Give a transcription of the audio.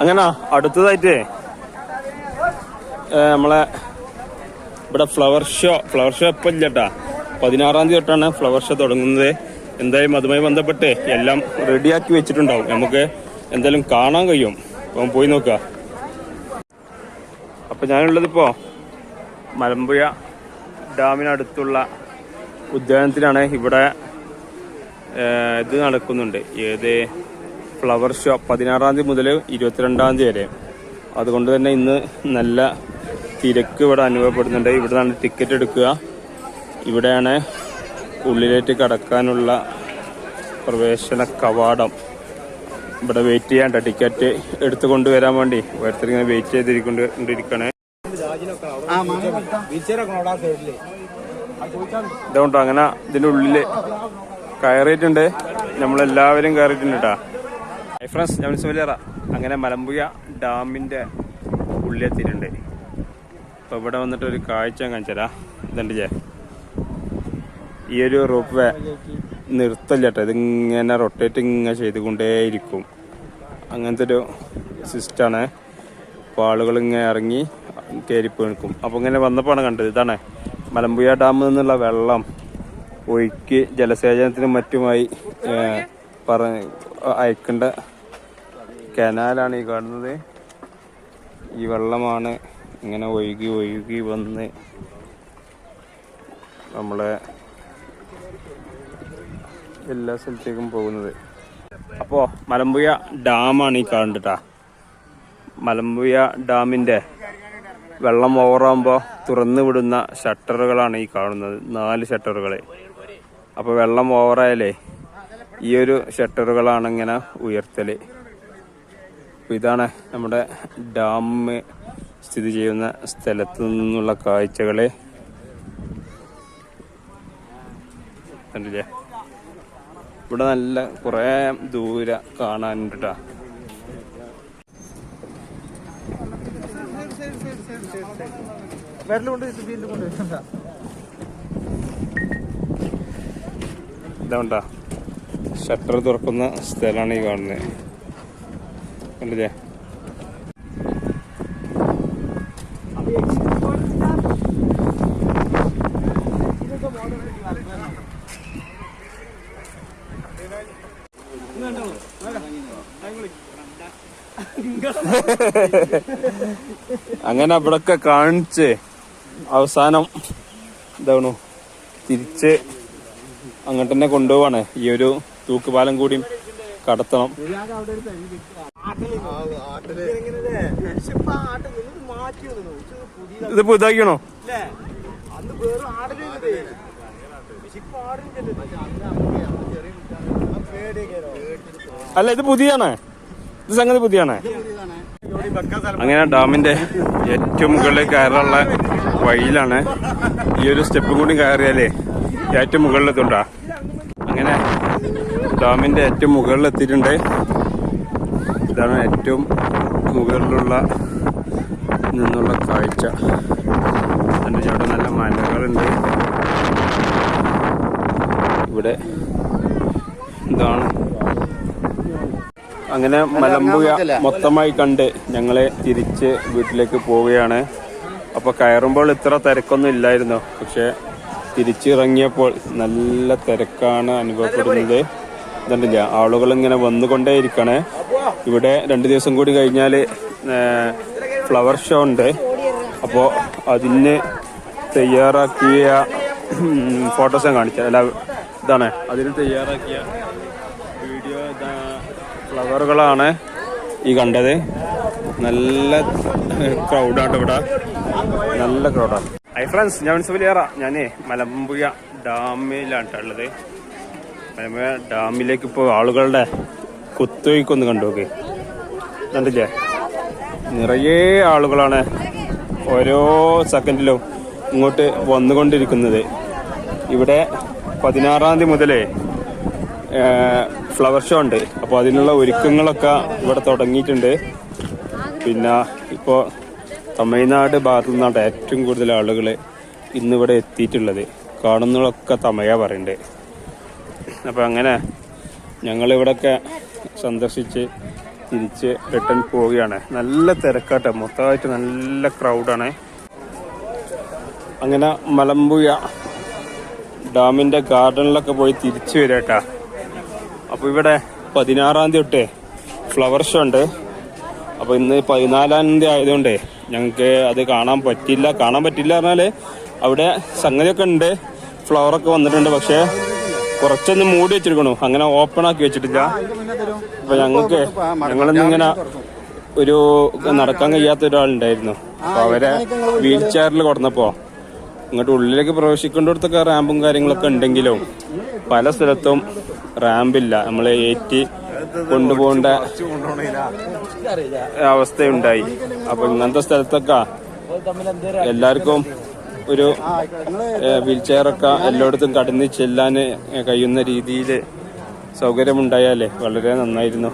അങ്ങനെ അടുത്തതായിട്ട്. നമ്മളെ ഇവിടെ ഫ്ലവർ ഷോ ഫ്ലവർ ഷോ ഇപ്പം ഇല്ലട്ടാ പതിനാറാം തീയതി തൊട്ടാണ് ഫ്ലവർ ഷോ തുടങ്ങുന്നത്. എന്തായാലും അതുമായി ബന്ധപ്പെട്ട് എല്ലാം റെഡിയാക്കി വെച്ചിട്ടുണ്ടാവും. നമുക്ക് എന്തായാലും കാണാൻ കഴിയും. അപ്പം പോയി നോക്കുക അപ്പൊ ഞാനുള്ളതിപ്പോ മലമ്പുഴ ഡാമിനടുത്തുള്ള ഉദ്യാനത്തിലാണ്. ഇവിടെ ഇത് നടക്കുന്നുണ്ട്. ഏത്? ഫ്ലവർ ഷോ പതിനാറാം തീയതി മുതൽ ഇരുപത്തിരണ്ടാം തീയതി വരെ. അതുകൊണ്ട് തന്നെ ഇന്ന് നല്ല തിരക്ക് ഇവിടെ അനുഭവപ്പെടുന്നുണ്ട്. ഇവിടെ നിന്നാണ് ടിക്കറ്റ് എടുക്കുക. ഇവിടെയാണ് ഉള്ളിലേക്ക് കടക്കാനുള്ള പ്രവേശന കവാടം. ഇവിടെ വെയിറ്റ് ചെയ്യാണ്ട ടിക്കറ്റ് എടുത്തു കൊണ്ടുവരാൻ വേണ്ടി. ഓരോരുത്തർ ഇങ്ങനെ വെയിറ്റ് ചെയ്തിരിക്കൊണ്ടിരിക്കണേ ഇതുകൊണ്ടോ അങ്ങനെ ഇതിന്റെ ഉള്ളിൽ കയറിയിട്ടുണ്ട്. നമ്മളെല്ലാവരും കയറിയിട്ടുണ്ട് കേട്ടാ ഫ്രണ്ട്സ് ഞാൻ സുലേറ അങ്ങനെ മലമ്പുഴ ഡാമിന്റെ ഉള്ളിലെത്തിയിട്ടുണ്ട്. അപ്പോൾ ഇവിടെ വന്നിട്ട് ഒരു കാഴ്ച കാണിച്ചു തരാം. ഇതുണ്ട് ചേ ഈ ഒരു റോപ്പ് വേ നിർത്തല്ല കേട്ടോ. ഇതിങ്ങനെ റൊട്ടേറ്റ് ഇങ്ങനെ ചെയ്തുകൊണ്ടേയിരിക്കും. അങ്ങനത്തെ ഒരു സിസ്റ്റാണ് അപ്പോൾ ആളുകൾ ഇങ്ങനെ ഇറങ്ങി കയറിപ്പോയി നിൽക്കും അപ്പോൾ ഇങ്ങനെ വന്നപ്പോഴാണ് കണ്ടത്. ഇതാണ് മലമ്പുഴ ഡാമിൽ നിന്നുള്ള വെള്ളം. ഒഴുക്കി ജലസേചനത്തിനും മറ്റുമായി പറ അയക്കേണ്ട കനാലാണ് ഈ കാണുന്നത്. ഈ വെള്ളമാണ് ഇങ്ങനെ ഒഴുകി ഒഴുകി വന്ന് നമ്മളെ എല്ലാ സ്ഥലത്തേക്കും പോകുന്നത്. അപ്പോൾ മലമ്പുഴ ഡാമാണ് ഈ കാണുന്നുട്ടാ മലമ്പുഴ ഡാമിന്റെ വെള്ളം ഓവറാകുമ്പോൾ തുറന്നു വിടുന്ന ഷട്ടറുകളാണ് ഈ കാണുന്നത്. നാല് ഷട്ടറുകൾ അപ്പോൾ വെള്ളം ഓവറായാലേ ഈ ഒരു ഷട്ടറുകളാണ് ഇങ്ങനെ ഉയർത്തൽ. അപ്പൊ ഇതാണ് നമ്മുടെ ഡാം സ്ഥിതി ചെയ്യുന്ന സ്ഥലത്തു നിന്നുള്ള കാഴ്ചകളെ. കണ്ടില്ലേ? ഇവിടെ നല്ല കുറേ ദൂര കാണാനുണ്ട് കേട്ടോ ഇതാണ്ടാ ഷട്ടർ തുറക്കുന്ന സ്ഥലമാണ് ഈ കാണുന്നത് കണ്ടില്ലേ? അങ്ങനെ അവിടൊക്കെ കാണിച്ച് അവസാനം ഇതാണു തിരിച്ച് അങ്ങോട്ട് തന്നെ കൊണ്ടുപോവാണ്. ഈ ഒരു തൂക്കുപാലം കൂടി കടത്തണം. ഇത് ഇതാക്കണോ അല്ല ഇത് പുതിയാണ്. ഇത് സംഗതി പുതിയാണ്. അങ്ങനെ ഡാമിന്റെ ഏറ്റവും മുകളിൽ കയറാനുള്ള വഴിയിലാണ് ഈ ഒരു സ്റ്റെപ്പ് കൂടി കയറിയാലേ ഏറ്റവും മുകളിലെത്തുണ്ടാ അങ്ങനെ ഡാമിന്റെ ഏറ്റവും മുകളിൽ എത്തിയിട്ടുണ്ട് ഇതാണ് ഏറ്റവും മുകളിലുള്ള നിന്നുള്ള കാഴ്ച. എന്റെ ചേട്ടൻ നല്ല മലകളുണ്ട്. ഇവിടെ ഇതാണ്. അങ്ങനെ മലമ്പുഴ മൊത്തമായി കണ്ട് ഞങ്ങളെ തിരിച്ച് വീട്ടിലേക്ക് പോവുകയാണ്. അപ്പോൾ കയറുമ്പോൾ ഇത്ര തിരക്കൊന്നും ഇല്ലായിരുന്നു. പക്ഷെ തിരിച്ചിറങ്ങിയപ്പോൾ നല്ല തിരക്കാണ് അനുഭവപ്പെടുന്നത്. ഇതുണ്ടല്ല? ആളുകൾ ഇങ്ങനെ വന്നുകൊണ്ടേയിരിക്കണേ. ഇവിടെ രണ്ടു ദിവസം കൂടി കഴിഞ്ഞാൽ ഫ്ലവർ ഷോ ഉണ്ട്. അപ്പോൾ അതിന് തയ്യാറാക്കിയ ഫോട്ടോസ് ഞാൻ കാണിച്ച. അല്ല ഇതാണ്. അതിന് തയ്യാറാക്കിയ വീഡിയോ ഫ്ലവറുകളാണ് ഈ കണ്ടത്. നല്ല ക്രൗഡാണ് ഇവിടെ. നല്ല ക്രൗഡാണ് ഹൈ ഫ്രണ്ട്സ് ഞാൻ സുലിയാറ ഞാനേ മലമ്പുഴ ഡാമിലാണ് ഉള്ളത്. ഡാമിലേക്ക് ഇപ്പോൾ ആളുകളുടെ കുത്തൊഴുക്കൊന്ന് കണ്ടു നോക്ക് കണ്ടില്ലേ? നിറയെ ആളുകളാണ് ഓരോ സെക്കൻഡിലും ഇങ്ങോട്ട് വന്നുകൊണ്ടിരിക്കുന്നത്. ഇവിടെ പതിനാറാം തീയതി മുതലേ ഫ്ലവർ ഷോ ഉണ്ട്. അപ്പോൾ അതിനുള്ള ഒരുക്കങ്ങളൊക്കെ ഇവിടെ തുടങ്ങിയിട്ടുണ്ട്. പിന്നെ ഇപ്പോൾ തമിഴ്നാട് ഭാഗത്തു നിന്നാണ് ഏറ്റവും കൂടുതൽ ആളുകൾ ഇന്നിവിടെ എത്തിയിട്ടുള്ളത്. കാണുന്നതൊക്കെ തമയ പറയുന്നുണ്ട് അപ്പം അങ്ങനെ ഞങ്ങളിവിടെയൊക്കെ സന്ദർശിച്ച് തിരിച്ച് റിട്ടേൺ പോവുകയാണ്. നല്ല തിരക്കാട്ട. മൊത്തമായിട്ട് നല്ല ക്രൗഡാണ് അങ്ങനെ മലമ്പുഴ ഡാമിന്റെ ഗാർഡനിലൊക്കെ പോയി തിരിച്ചു വരാട്ടാ. അപ്പോൾ ഇവിടെ പതിനാറാം തീയതി തൊട്ടേ ഫ്ലവർ ഷോ ഉണ്ട്. അപ്പോൾ ഇന്ന് പതിനാലാം തീയതി ആയതുകൊണ്ട് ഞങ്ങൾക്ക് അത് കാണാൻ പറ്റില്ല. കാണാൻ പറ്റില്ല പറഞ്ഞാൽ അവിടെ സംഗതിയൊക്കെ ഉണ്ട്. ഫ്ലവറൊക്കെ വന്നിട്ടുണ്ട്. പക്ഷെ കുറച്ചൊന്ന് മൂടി വെച്ചിരിക്കണു. അങ്ങനെ ഓപ്പൺ ആക്കി വെച്ചിട്ടില്ല. അപ്പൊ ഞങ്ങൾക്ക് ഞങ്ങളിന്നിങ്ങനെ ഒരു നടക്കാൻ കഴിയാത്ത ഒരാളുണ്ടായിരുന്നു. അപ്പൊ അവരെ വീൽ ചെയറിൽ കൊടുന്നപ്പോ ഇങ്ങോട്ട് ഉള്ളിലേക്ക് പ്രവേശിക്കേണ്ടിടത്തൊക്കെ റാമ്പും കാര്യങ്ങളൊക്കെ ഉണ്ടെങ്കിലും പല സ്ഥലത്തും റാമ്പില്ല നമ്മളെ ഏറ്റി കൊണ്ടുപോകേണ്ട അവസ്ഥയുണ്ടായി. അപ്പൊ ഇങ്ങനത്തെ സ്ഥലത്തൊക്കെ എല്ലാവർക്കും ഒരു വീൽ ചെയറൊക്കെ എല്ലായിടത്തും കടന്ന് ചെല്ലാൻ കഴിയുന്ന രീതിയിൽ സൗകര്യമുണ്ടായാലേ വളരെ നന്നായിരുന്നു.